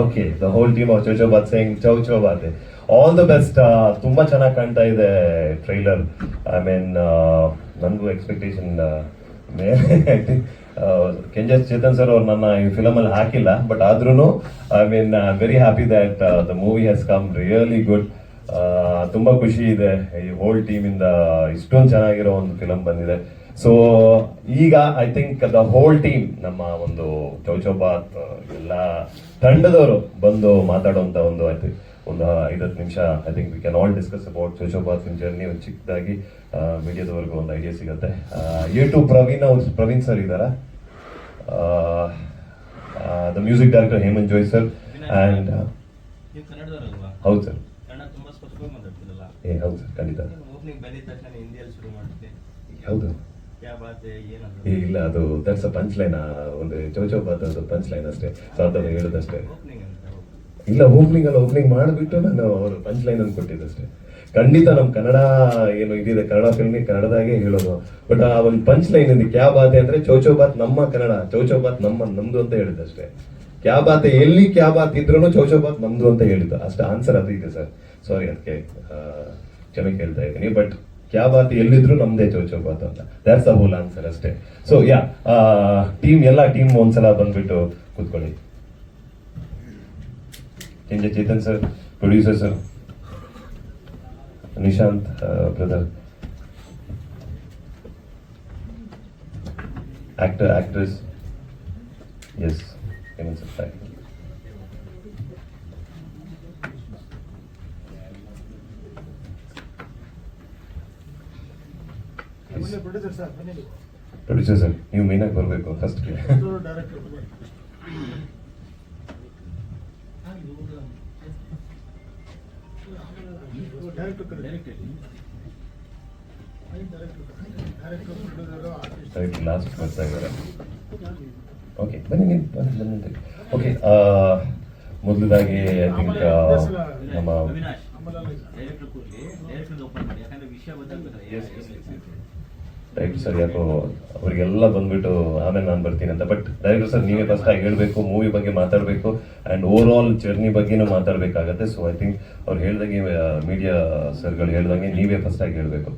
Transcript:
Okay the whole team of Chowchow Bath Chow Chow ಬಾತೆ all the best ತುಂಬಾ ಚೆನ್ನಾಗಿ ಕಾಣ್ತಾ ಇದೆ ಟ್ರೈಲರ್ ಐ ಮೀನ್ ನನಗೂ ಎಕ್ಸ್ಪೆಕ್ಟೇಷನ್ ಕೆಂಜಸ್ ಚೇತನ್ ಸರ್ ಅವ್ರು ನನ್ನ ಈ ಫಿಲಮ್ ಅಲ್ಲಿ ಹಾಕಿಲ್ಲ ಬಟ್ ಆದ್ರೂ I mean very happy that the movie has come really good ತುಂಬಾ ಖುಷಿ ಇದೆ, ಈ ಹೋಲ್ ಟೀಮ್ ಇಂದ, ಇಷ್ಟೊಂದು ಚೆನ್ನಾಗಿರೋ ಒಂದು ಫಿಲಮ್ ಬಂದಿದೆ. ಸೊ ಈಗ I think the whole team ನಮ್ಮ ಒಂದು ಚೌಚೌಬಾತ್ ಎಲ್ಲ ತಂಡದವರು ಬಂದು ಮಾತಾಡುವಂತ ಒಂದು ಐತಿ ಒಂದು ಐದತ್ತು ನಿಮಿಷ I think we can all discuss about Chowchowbath journey ಒಂದು ಚಿಕ್ಕದಾಗಿ ಮೀಡಿಯಾದವರೆಗೂ ಒಂದು ಐಡಿಯಾ ಸಿಗುತ್ತೆ. ಎ ಟು ಪ್ರವೀಣ್ ಅವ್ರು ಪ್ರವೀಣ್ ಸರ್ ಇದ್ದಾರಾ? The music director Hemanth Joy sir and ಹೌದು ಸರ್ ಏ ಹೌದು ಸರ್ ಖಂಡಿತ. ಹೌದು. ಇಲ್ಲ ಅದು ದಟ್ಸ್ ಪಂಚ್ ಲೈನ್ ಒಂದು ಚೌಚೌಬಾತ್ ಅದು ಪಂಚ್ ಲೈನ್ ಅಷ್ಟೇ ಸೊ ಹೇಳುದಷ್ಟೇ. ಇಲ್ಲ ಓಪನಿಂಗ್ ಅಲ್ಲ ಓಪನಿಂಗ್ ಮಾಡಿಬಿಟ್ಟು ನಾನು ಅವರು ಪಂಚ್ ಲೈನ್ ಅನ್ನು ಕೊಟ್ಟಿದ್ದಷ್ಟೇ. ಖಂಡಿತ ನಮ್ಮ ಕನ್ನಡ ಏನು ಇದಿದೆ ಕನ್ನಡ ಫಿಲ್ಮ್ ಕನ್ನಡದಾಗೆ ಹೇಳೋದು. ಬಟ್ ಆ ಒಂದು ಪಂಚ್ ಲೈನ್ ಇದೆ ಕ್ಯಾ ಬಾತೆ ಅಂದ್ರೆ ಚೌಚೌ ಬಾತ್ ನಮ್ಮ ಕನ್ನಡ ಚೌಚೌ ಬಾತ್ ನಮ್ಮ ನಮ್ದು ಅಂತ ಹೇಳಿದ್ದಷ್ಟೇ. ಕ್ಯಾ ಬಾತೆ ಎಲ್ಲಿ ಕ್ಯಾ ಬಾತ್ ಇದ್ರು ಚೌಚೌ ಬಾತ್ ನಮ್ದು ಅಂತ ಹೇಳಿದ್ದು. ಅಷ್ಟು ಆನ್ಸರ್ ಅದು ಇದೆ ಸರ್. ಸಾರಿ ಅದಕ್ಕೆ ಕ್ಷಮೆ ಕೇಳ್ತಾ ಇದ್ದೀನಿ. ಬಟ್ ಕ್ಯಾ ಬಾತ್ ಎಲ್ಲಿದ್ರು ನಮ್ದೇ ಚೌಚೌ ಅಂತ. ದ್ಯಾಟ್ಸ್ ಅ ಹೋಲ್ ಆನ್ಸರ್ ಅಷ್ಟೇ. ಸೊ ಯಾ ಟೀಮ್ ಎಲ್ಲ ಟೀಮ್ ಒಂದ್ಸಲ ಬಂದ್ಬಿಟ್ಟು ಕೂತ್ಕೊಳ್ಳಿ. Kenje Chetan sir producer sir Nishanth brother actor actress yes ಏನು ಸರ್ ಪ್ರೊಡ್ಯೂಸರ್ ಸರ್ ಬನ್ನಿ ಪ್ರೊಡ್ಯೂಸರ್ ಸರ್ ನೀವು ಮೇನಾಗಿ ಬರಬೇಕು ಫಸ್ಟ್ಗೆ director director director director producer artist correct last ಬರ್ತಾ ಇದ್ದಾರೆ ಓಕೆ ಬನ್ನಿ ನೀವು ಬನ್ನಿ ಓಕೆ ಮೊದಲದಾಗಿ ಐ ಥಿಂಕ್ ನಮ್ಮ ಡೈರೆಕ್ಟರ್ ಕೂರ್ಲಿ ಡೈರೆಕ್ಟರ್ ಓಪನ್ ಮಾಡಿ. ಯಾಕಂದ್ರೆ ವಿಷಯ Yes, ಡೈರೆಕ್ಟರ್ ಸರ್ ಯಾಕೋ ಅವರಿಗೆಲ್ಲ ಬಂದ್ಬಿಟ್ಟು ಆಮೇಲೆ ನಾನು ಬರ್ತೀನಿ ಅಂತ. ಬಟ್ ಡೈರೆಕ್ಟರ್ ಸರ್ ನೀವೇ ಫಸ್ಟ್ ಆಗಿ ಹೇಳಬೇಕು ಮೂವಿ ಬಗ್ಗೆ ಮಾತಾಡಬೇಕು ಆ್ಯಂಡ್ ಓವರ್ ಆಲ್ ಜರ್ನಿ ಬಗ್ಗೆನೂ ಮಾತಾಡಬೇಕಾಗತ್ತೆ. ಸೊ ಐ ಥಿಂಕ್ ಅವ್ರು ಹೇಳ್ದಂಗೆ ಮೀಡಿಯಾ ಸರ್ಗಳು ಹೇಳ್ದಂಗೆ ನೀವೇ ಫಸ್ಟ್ ಆಗಿ ಹೇಳಬೇಕು.